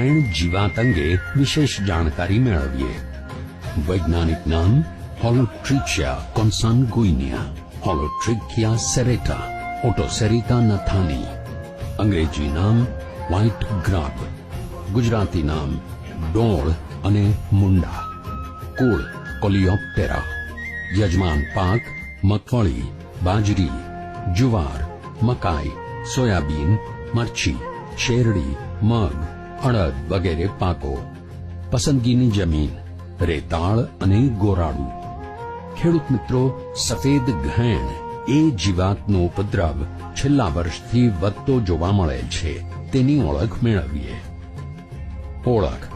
ઘાયણ જીવાત અંગે વિશેષ જાણકારી મેળવીએ. વૈજ્ઞાનિક નામ હોલોટ્રિચિયા કોન્સાન્ગુઇનિયા હોલોટ્રિકિયા સેરેટા ઓટોસેરિકા નથાની અંગ્રેજી નામ વ્હાઇટ ગ્રાબ ગુજરાતી નામ ડોળ અને મુંડા કુળ કોલિયોપ્ટેરા યજમાન પાક મગફળી, બાજરી, જુવાર, મકાઈ, સોયાબીન, મરચી, શેરડી, મગ અડદ વગેરે પાકો, પસંદગીની જમીન, રેતાળ અને ગોરાળુ ખેડૂત મિત્રો, સફેદ ઘેણ એ જીવાતનો ઉપદ્રવ છેલ્લા વર્ષથી વધતો જોવા મળે છે, તેની ઓળખ મેળવીએ. ઓળખ.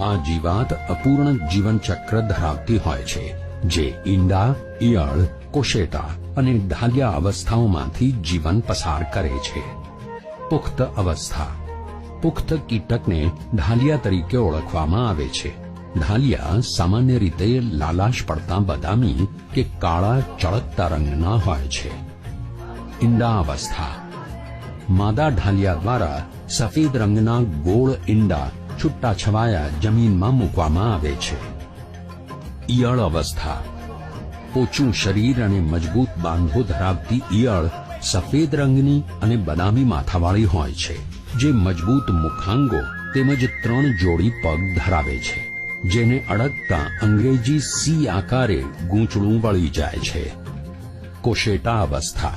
આ જીવાત અપૂર્ણ જીવનચક્ર ધરાવતી હોય છે, જે ઈંડા, ઈયળ, કોશેટા અને ઢાલિયા અવસ્થાઓમાંથી જીવન પસાર કરે છે. પુખ્ત અવસ્થા. પુખ્ત કીટકને ઢાલિયા તરીકે ઓળખવામાં આવે છે. ઢાલિયા સામાન્ય રીતે લાલાશ પડતા બદામી કે કાળા ચળકતા રંગના હોય છે. ઈંડા અવસ્થા માદા ઢાલિયા દ્વારા સફેદ રંગના ગોળ ઈંડા છૂટા છવાયા જમીનમાં મૂકવામાં આવે છે. ઈયળ અવસ્થા. પોચું શરીર અને મજબૂત બાંધો ધરાવતી ઈયળ સફેદ રંગની અને બદામી માથાવાળી હોય છે. જે મજબૂત મુખાંગો તેમજ ત્રણ જોડી પગ ધરાવે છે, જેને અડકતા અંગ્રેજી સી આકારે ગૂંચળું વળી જાય છે. કોશેટા અવસ્થા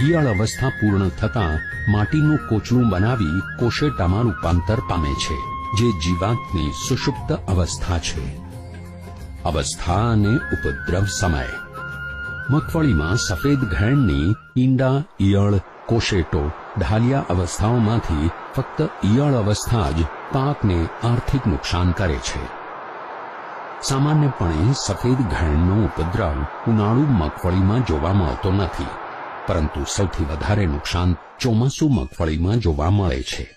ઈયળ અવસ્થા પૂર્ણ થતાં માટીનું કોચલું બનાવી કોશેટામાં રૂપાંતર પામે છે, જે જીવાતની સુષુપ્ત અવસ્થા છે. અવસ્થા અને ઉપદ્રવ સમય. મગફળીમાં સફેદ ઘેણની ઈંડા, ઈયળ, કોશેટો ઢાલિયા અવસ્થાઓમાંથી ફક્ત ઈયળ અવસ્થા જ પાકને આર્થિક નુકસાન કરે છે. સામાન્યપણે સફેદ ઘેણનો ઉપદ્રવ ઉનાળુ મગફળીમાં જોવા મળતો નથી, પરંતુ સૌથી વધારે નુકસાન ચોમાસુ મગફળીમાં જોવા મળે છે.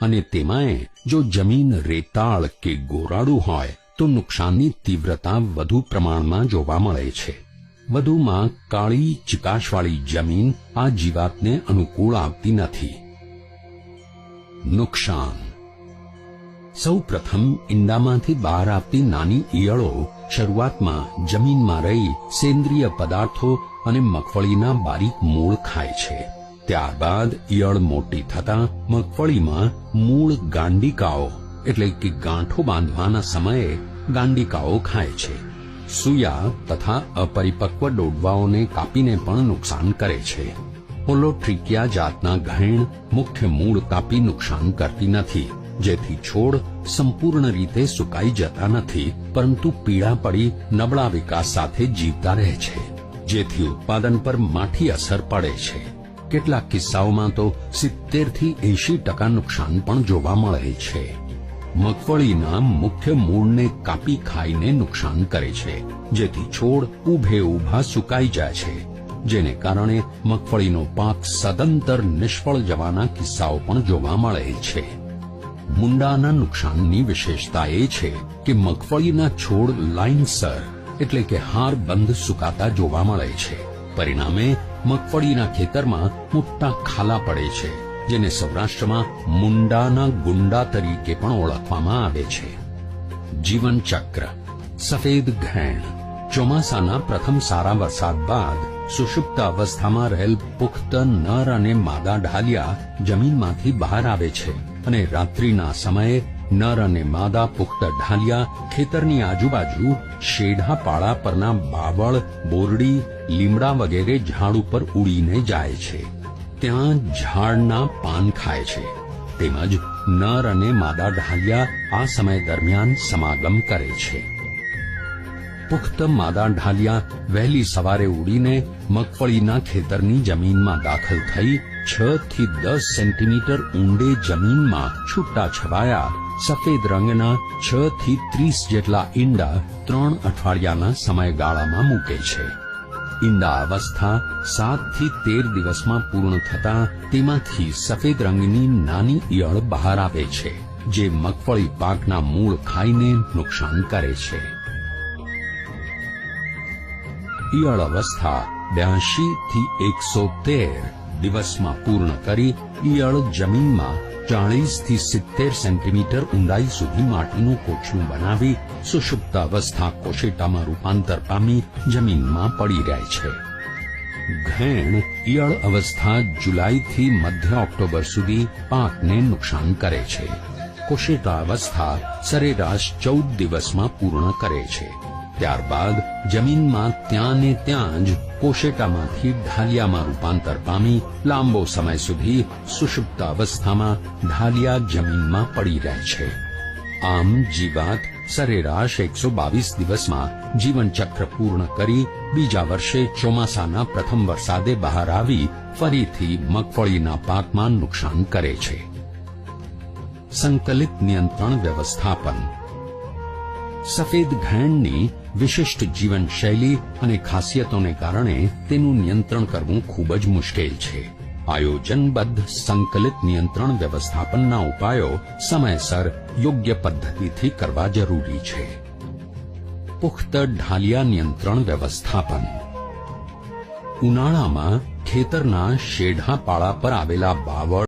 અને તેમાંય જો જમીન રેતાળ કે ગોરાળું હોય, તો નુકસાનની તીવ્રતા વધુ પ્રમાણમાં જોવા મળે છે. વધુમાં કાળી ચિકાશવાળી જમીન આ જીવાતને અનુકૂળ આવતી નથી. નુકસાન. સૌ પ્રથમ ઈંડામાંથી બહાર આવતી નાની ઈયળો શરૂઆતમાં જમીનમાં રહી સેન્દ્રિય પદાર્થો અને મગફળીના બારીક મૂળ ખાય છે. ત્યારબાદ ઈયળ મોટી થતા મગફળીમાં મૂળ ગાંડિકાઓ, એટલે કે ગાંઠો બાંધવાના સમયે ગાંડિકાઓ ખાય છે. સુયા તથા અપરિપક્વ ડોડવાઓને કાપીને પણ નુકસાન કરે છે. પોલોટ્રિકિયા જાતના ઘેણ મુખ્ય મૂળ કાપી નુકસાન કરતી નથી, જેથી છોડ સંપૂર્ણ રીતે સુકાઈ જતા નથી, પરંતુ પીળા પડી નબળા વિકાસ સાથે જીવતા રહે છે, જેથી ઉત્પાદન પર માઠી અસર પડે છે. કેટલાક કિસ્સાઓમાં તો સિત્તેરથી એંશી ટકા નુકસાન પણ જોવા મળે છે. મગફળીના મુખ્ય મૂળને કાપી ખાઈને નુકસાન કરે છે. જેથી છોડ ઉભે ઊભા સુકાઈ જાય છે. જેને કારણે મગફળીનો પાક સદંતર નિષ્ફળ જવાના કિસ્સાઓ પણ જોવા મળે છે. મુંડાના નુકસાનની વિશેષતા એ છે કે મગફળીના છોડ લાઇનસર એટલે કે હાર બંધ સુકાતા જોવા મળે છે. પરિણામે મગફળીના ખેતરમાં મોટા ખાલા પડે છે. જેને સૌરાષ્ટ્રમાં મુંડાના ગુંડા તરીકે પણ ઓળખવામાં આવે છે. જીવન ચક્ર, સફેદ ઘેણ, ચોમાસાના પ્રથમ સારા વરસાદ બાદ સુષુપ્ત અવસ્થામાં રહેલ પુખ્ત નર અને માદા ઢાલિયા જમીનમાંથી બહાર આવે છે અને રાત્રિના સમયે નર અને માદા પુખ્ત ઢાલિયા ખેતરની આજુબાજુ શેઢા પાળા પરના બાવળ, બોરડી, લીમડા વગેરે ઝાડ ઉપર ઉડીને જાય છે. ત્યાં ઝાડના પાન ખાય છે. તેમજ નર અને માદા ઢાલિયા આ સમય દરમિયાન સમાગમ કરે છે. પુખ્ત માદા ઢાલિયા વહેલી સવારે ઉડીને મગફળીના ખેતરની જમીનમાં દાખલ થઈ છ થી દસ સેન્ટીમીટર ઊંડે જમીનમાં છૂટા છવાયા. સફેદ રંગના છ થી ત્રીસ જેટલા ઈંડા ત્રણ અઠવાડિયાના સમયગાળામાં મૂકે છે. ઈંડા અવસ્થા સાતથી તેર દિવસમાં પૂર્ણ થતા તેમાંથી સફેદ રંગની નાની ઈયળ બહાર આવે છે, જે મગફળી પાકના મૂળ ખાઈને નુકસાન કરે છે. ઈયળ અવસ્થા બ્યાસી થી એકસો તેર દિવસમાં પૂર્ણ કરી ઈયળ જમીનમાં ચાળીસથી સિત્તેર સેન્ટીમીટર ઊંડાઈ સુધી માટીનું કોચલું બનાવી સુષુપ્ત અવસ્થા કોશેટામાં રૂપાંતર પામી જમીનમાં પડી રહે છે. ઘેણ ઈયળ અવસ્થા જુલાઈથી મધ્ય ઓક્ટોબર સુધી પાકને નુકસાન કરે છે. કોશિટા અવસ્થા સરેરાશ ચૌદ દિવસમાં પૂર્ણ કરે છે. ત્યારબાદ જમીનમાં ત્યાં ને ત્યાં જ કોશેટામાંથી ઢાલિયામાં રૂપાંતર પામી લાંબો સમય સુધી સુષુપ્ત અવસ્થામાં ઢાલિયા જમીનમાં પડી રહે છે. આમ જીવાત સરેરાશ એકસો બાવીસ દિવસમાં જીવનચક્ર પૂર્ણ કરી બીજા વર્ષે ચોમાસાના પ્રથમ વરસાદે બહાર આવી ફરીથી મગફળીના પાકમાં નુકસાન કરે છે. સંકલિત નિયંત્રણ વ્યવસ્થાપન. સફેદ ઘેણની વિશિષ્ટ જીવનશૈલી અને ખાસિયતોને કારણે તેનું નિયંત્રણ કરવું ખૂબ જ મુશ્કેલ છે. આયોજનબદ્ધ સંકલિત નિયંત્રણ વ્યવસ્થાપનના ઉપાયો સમયસર યોગ્ય પદ્ધતિથી કરવા જરૂરી છે. પુખ્ત ઢાલિયા નિયંત્રણ વ્યવસ્થાપન. ઉનાળામાં ખેતરના શેઢા પાળા પર આવેલા બાવળ